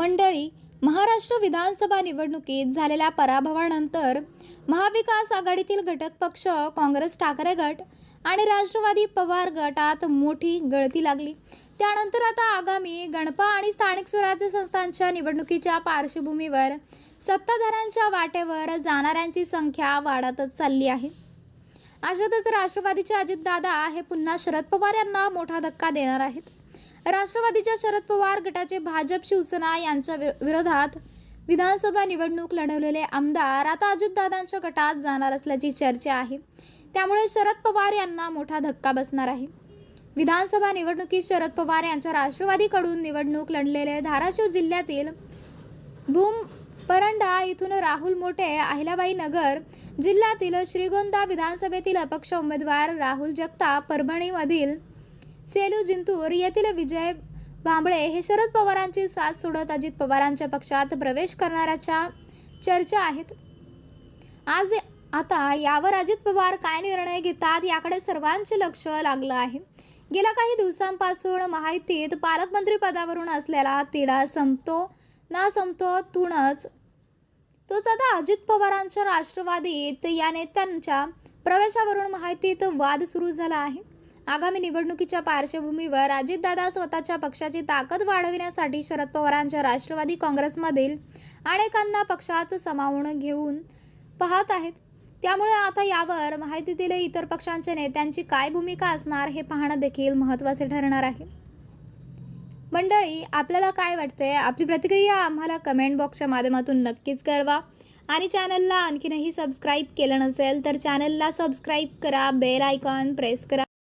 मंडळी महाराष्ट्र विधानसभा निवडणुकीत झालेल्या पराभवानंतर महाविकास आघाडीतील घटक पक्ष काँग्रेस ठाकरे गट आणि राष्ट्रवादी पवार गटात मोठी गळती लागली. त्यानंतर आता आगामी गणपा आणि स्थानिक स्वराज्य संस्थांच्या निवडणुकीच्या पार्श्वभूमीवर सत्ताधाऱ्यांच्या वाटेवर जाणाऱ्यांची संख्या वाढतच चालली आहे. अशातच राष्ट्रवादीचे अजितदादा हे पुन्हा शरद पवार यांना मोठा धक्का देणार आहेत. राष्ट्रवादीच्या शरद पवार गटाचे भाजप शिवसेना यांच्या वि- विरोधात विधानसभा निवडणूक लढवलेले आमदार आता अजितदादांच्या गटात जाणार असल्याची चर्चा आहे. त्यामुळे शरद पवार यांना मोठा धक्का बसणार आहे. विधानसभा निवडणुकीत शरद पवार यांच्या राष्ट्रवादीकडून निवडणूक लढलेले धाराशिव जिल्ह्यातील भूम परंडा इथून राहुल मोठे अहिल्याबाई नगर जिल्ह्यातील श्रीगोंदा विधानसभेतील अपक्ष उमेदवार राहुल जगताप परभणीमधील सेलू जिंतूर येथील विजय भांबळे हे शरद पवारांची साथ सोडत अजित पवारांच्या पक्षात प्रवेश करणाऱ्याच्या चर्चा आहेत. आज आता यावर अजित पवार काय निर्णय घेतात याकडे सर्वांचे लक्ष लागलं आहे. गेल्या काही दिवसांपासून माहितीत पालकमंत्री पदावरून असलेला तिढा संपतो ना संपतो तूनच तोच आता अजित पवारांच्या राष्ट्रवादीत या नेत्यांच्या प्रवेशावरून माहितीत वाद सुरू झाला आहे. आगामी निवडणुकीच्या पार्श्वभूमीवर अजितदादा स्वतःच्या पक्षाची ताकद वाढविण्यासाठी शरद पवारांच्या राष्ट्रवादी काँग्रेसमधील अनेकांना पक्षात समावून घेऊन पाहत आहेत. त्यामुळे आता यावर माहितीतील इतर पक्षांच्या नेत्यांची काय भूमिका असणार हे पाहणं देखील महत्त्वाचे ठरणार आहे. मंडळी आपल्याला काय वाटतंय? आपली प्रतिक्रिया आम्हाला कमेंट बॉक्सच्या माध्यमातून नक्कीच कळवा. आणि चॅनलला आणखीनही सबस्क्राईब केलं नसेल तर चॅनलला सबस्क्राईब करा बेल आयकॉन प्रेस करा.